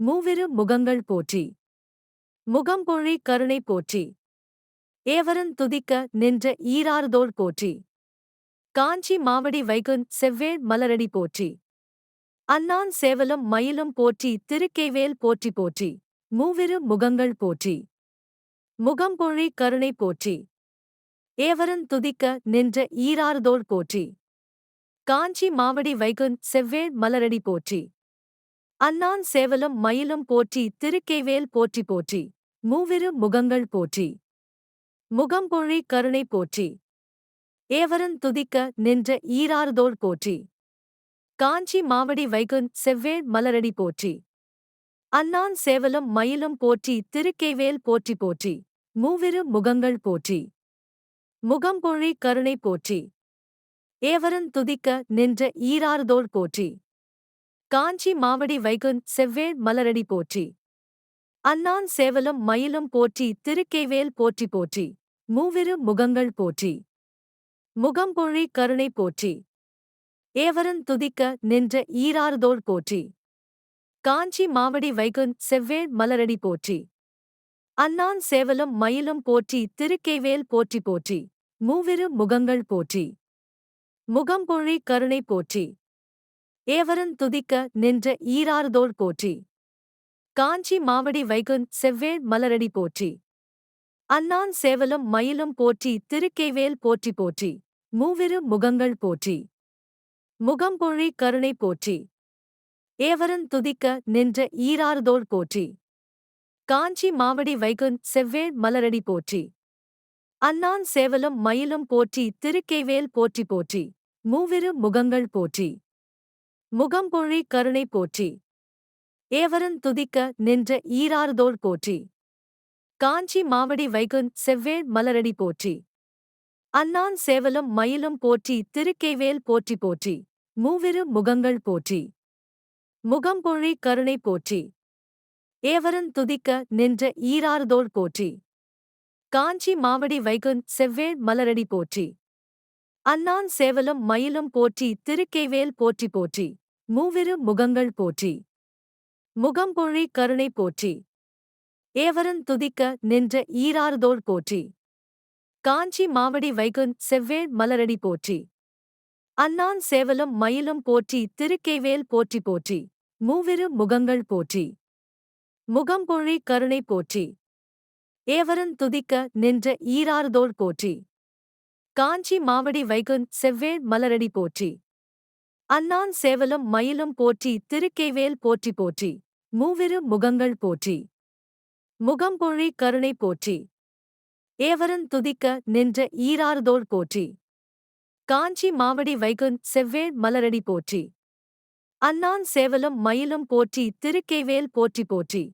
மூவிரு முகங்கள் போற்றி. முகம்பொழி கருணை போற்றி. ஏவரன் துதிக்க நின்ற ஈராறுதோள் போற்றி. காஞ்சி மாவடி வைகுன் செவ்வேள் மலரடி போற்றி. அன்னான் சேவலும் மயிலும் போற்றி திருக்கேவேல் போற்றி போற்றி. மூவிரு முகங்கள் போற்றி. முகம்பொழி கருணை போற்றி. ஏவரன் துதிக்க நின்ற ஈராறுதோள் போற்றி. காஞ்சி மாவடி வைகுன் செவ்வேள் மலரடி போற்றி. அன்னான் சேவலும் மயிலும் போற்றி திருக்கேவேல் போற்றி போற்றி. மூவிரு முகங்கள் போற்றி. முகம்பொழி கருணை போற்றி. ஏவரன் துதிக்க நின்ற ஈராறுதோள் போற்றி. காஞ்சி மாவடி வைகுன் செவ்வேள் மலரடி போற்றி. அன்னான் சேவலும் மயிலும் போற்றி திருக்கேவேல் போற்றி போற்றி. மூவிரு முகங்கள் போற்றி. முகம்பொழி கருணை போற்றி. ஏவரன் துதிக்க நின்ற ஈராறுதோள் போற்றி. காஞ்சி மாவடி வைகுன் செவ்வேள் மலரடி போற்றி. அன்னான் சேவலும் மயிலும் போற்றி திருக்கேவேல் போற்றி போற்றி மூவிரு முகங்கள் போற்றி. முகம்பொழி கருணை போற்றி. ஏவரன் துதிக்க நின்ற ஈராறுதோள் போற்றி. காஞ்சி மாவடி வைகுன் செவ்வேள் மலரடி போற்றி. அன்னான் சேவலும் மயிலும் போற்றி திருக்கேவேல் போற்றி போற்றி மூவிரு முகங்கள் போற்றி. முகம்பொழி கருணை போற்றி. ஏவரன் துதிக்க நின்ற ஈராறுதோள் போற்றி. காஞ்சி மாவடி வைகுன் செவ்வேள் மலரடி போற்றி. அன்னான் சேவலும் மயிலும் போற்றி திருக்கைவேல் போற்றி போற்றி. மூவிரு முகங்கள் போற்றி. முகம்பொழி கருணை போற்றி. ஏவரன் துதிக்க நின்ற ஈராறுதோள் போற்றி. காஞ்சி மாவடி வைகுன் செவ்வேள் மலரடி போற்றி. அன்னான் சேவலும் மயிலும் போற்றி திருக்கைவேல் போற்றி போற்றி. மூவிரு முகங்கள் போற்றி. முகம்பொழி கருணை போற்றி. ஏவரன் துதிக்க நின்ற ஈராறுதோள் போற்றி. காஞ்சி மாவடி வைகுன் செவ்வேள் மலரடி போற்றி. அன்னான் சேவலும் மயிலும் போற்றி திருக்கேவேல் போற்றி போற்றி. மூவிரு முகங்கள் போற்றி. முகம்பொழி கருணை போற்றி. ஏவரன் துதிக்க நின்ற ஈராறுதோள் போற்றி. காஞ்சி மாவடி வைகுன் செவ்வேள் மலரடி போற்றி. அன்னான் சேவலும் மயிலும் போற்றி திருக்கேவேல் போற்றி போற்றி. மூவிரு முகங்கள் போற்றி. முகம்பொழி கருணை போற்றி. ஏவரன் துதிக்க நின்ற ஈராறுதோள் போற்றி. காஞ்சி மாவடி வைகுன் செவ்வேள் மலரடி போற்றி. அன்னான் சேவலும் மயிலும் போற்றி திருக்கைவேல் போற்றி போற்றி. மூவிரு முகங்கள் போற்றி. முகம்பொழி கருணை போற்றி. ஏவரன் துதிக்க நின்ற ஈராறுதோள் போற்றி. காஞ்சி மாவடி வைகுன் செவ்வேள் மலரடி போற்றி. அன்னான் சேவலும் மயிலும் போற்றி திருக்கேவேல் போற்றி போற்றி. மூவிரு முகங்கள் போற்றி. முகம்பொழி கருணை போற்றி. ஏவரன் துதிக்க நின்ற ஈராறுதோள் போற்றி. காஞ்சி மாவடி வைகுன் செவ்வேள் மலரடி போற்றி. அன்னான் சேவலும் மயிலும் போற்றி திருக்கேவேல் போற்றி போற்றி.